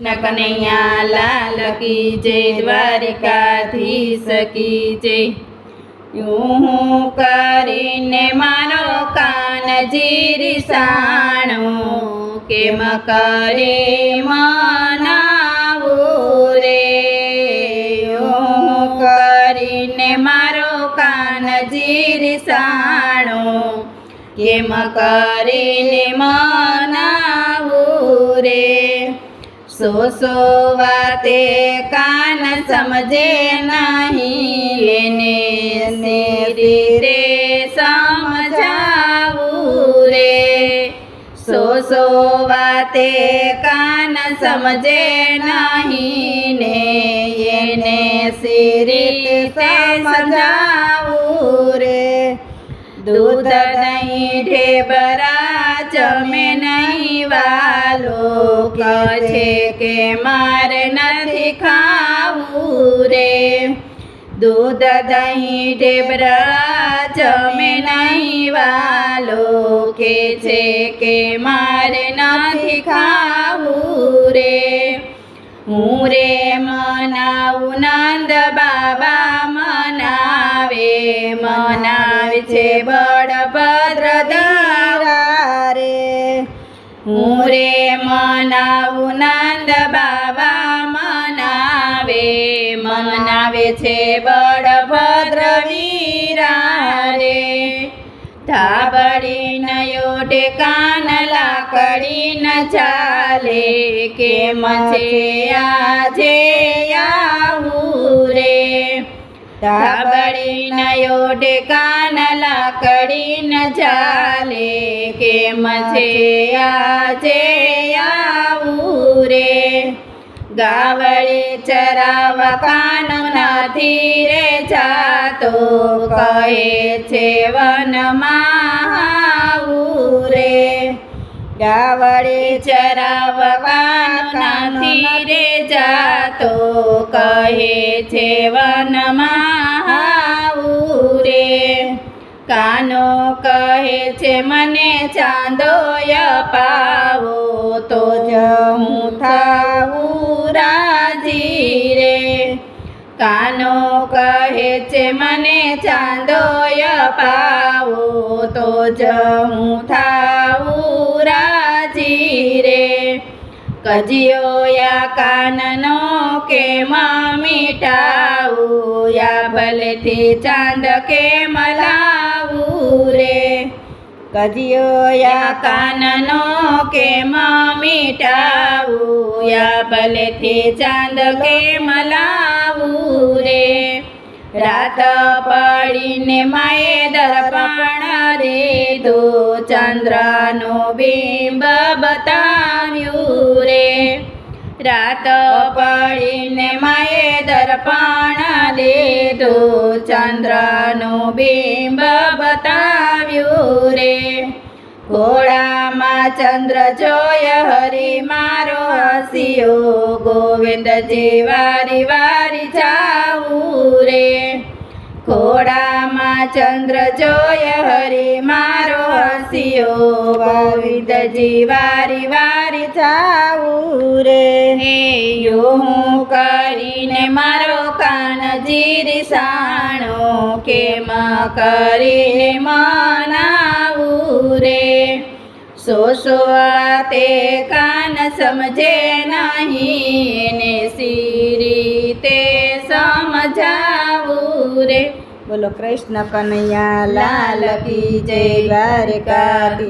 કનૈયા લાલ કી જય, દ્વારિકાધીશ કી જય. હું કરીને મારો કાન જીરી સાણો, કેમ કરે મનાવું રે? હું કરીને મારો કાન જીરીસાણો કેમ કરીને મનાવું રે? સો સો વાતે કાન સમજે નહીં એને સે રીતે સમજાવું રે સો સો વાતે કાન સમજે નહીં ને એને સી રીતે સમજાવું રે દૂધ નહીં ઢેબરા જમે નહીં વાલો, કહે કે મારે નથી ખાવું રે. દૂધ, દહીં, ઢેબરા જમે નહીં વાલો કે છે કે મારે નથી ખાવું રે. હું રે મનાવું, નંદ બાબા મનાવે મનાવે છે બળભદ્ર હું મનાવું નંદ બાબા મનાવે મનાવે છે બળભદ્ર વીરા રે ધાબડી નયો ટેકાન લાકડી ન ચાલે, કેમ છે આજે આવું રે? ધાબડી નયો ટેકાન લાકડી ન ચાલે. કેમ છે આજે આવું રે? ગાવડી ચરાવા કાન નથી રે જાતો. કહે છે વનમાં ગાવડી ચરાવવાથી રે જાતો, કહે છે વનમાં રે કાનો કહે છે, મને ચાંદોય પાવો તો જ હું થાવું રાજી રે. કાનો કહે છે, મને ચાંદોય પાવો તો જ હું થાવું કજિયો યા કાનનો કે મીઠાવું યા ભલેથી ચાંદ કે મલાવું રે? કજિયો યા કાનનો કે મીઠાવું યા ભલેથી ચાંદ કે મલાવું રે? રાત પડીને માએ દર્પણ દીધો ચંદ્રનો બિંબ બતાવ્યું રે. રાત પડીને માએ દર્પણ દીધો ચંદ્રનો બિંબ બતાવ્યું રે. ઘોડામાં ચંદ્ર જોય હરી મારો હસિયો ગોવિંદજી વારી વારી જાવું રે. ઘોડામાં ચંદ્ર જોય હરી મારો હસિયો ગોવિંદજી વારી વારી થાવું રે. હે હું કરીને મારો કાન જીરી સાણો કેમાં કરીને મનાવું રે? સો સો તે કાન સમજે નહીં ને સી રીતે સમજાવું રે? બોલો કૃષ્ણ કનૈયા લાલ કી જય દ્વારકા